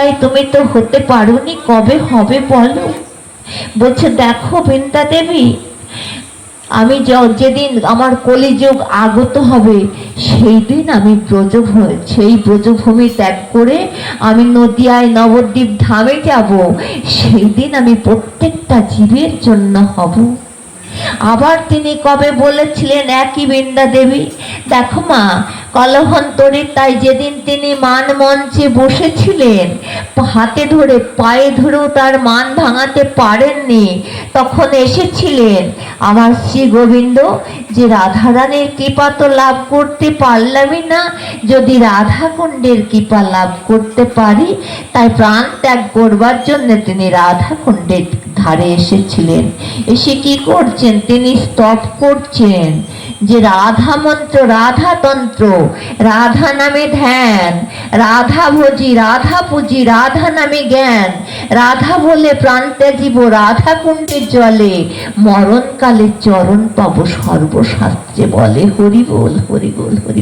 নিতাই তুমি তো হতে পারোনি, কবে হবে বলো? বলছে, দেখো বৃন্দা দেবী, আমি যেদিন আমার কলিযুগ আগত হবে সেই দিন আমি ব্রজভূমি সেই ব্রজভূমি ত্যাগ করে আমি নদিয়ায় নবদ্বীপ ধামে যাব। সেই দিন আমি প্রত্যেকটা জীবের জন্য হব। আবার তিনি কবে বলেছিলেন, একই বৃন্দা দেবী দেখো মা, কলহন্তরী তাই যেদিন তিনি মান মঞ্চে বসেছিলেন হাতে ধরে, পায়ে ধরেও তার মান ভাঙাতে পারেননি। তখন এসেছিলেন আমার শ্রী গোবিন্দ যে রাধারানীর কৃপা তো লাভ করতে পারলামই না। যদি রাধাকুণ্ডের কৃপা লাভ করতে পারি, তাই প্রাণ ত্যাগ করবার জন্য তিনি রাধাকুণ্ডের ধারে এসেছিলেন। এসে কি করছেন? তিনি স্তব করছেন। যে রাধা মন্ত্র, রাধা তন্ত্র, রাধা নামে ধ্যান, রাধা ভোজি, রাধা পুজি, রাধা নামে জ্ঞান, রাধা বলে প্রান্তে ত্যাজিব রাধা কুণ্ডের জলে, মরণকালে চরণ পাব সর্বশাস্ত্রে বলে, হরি বল হরি বল, হরি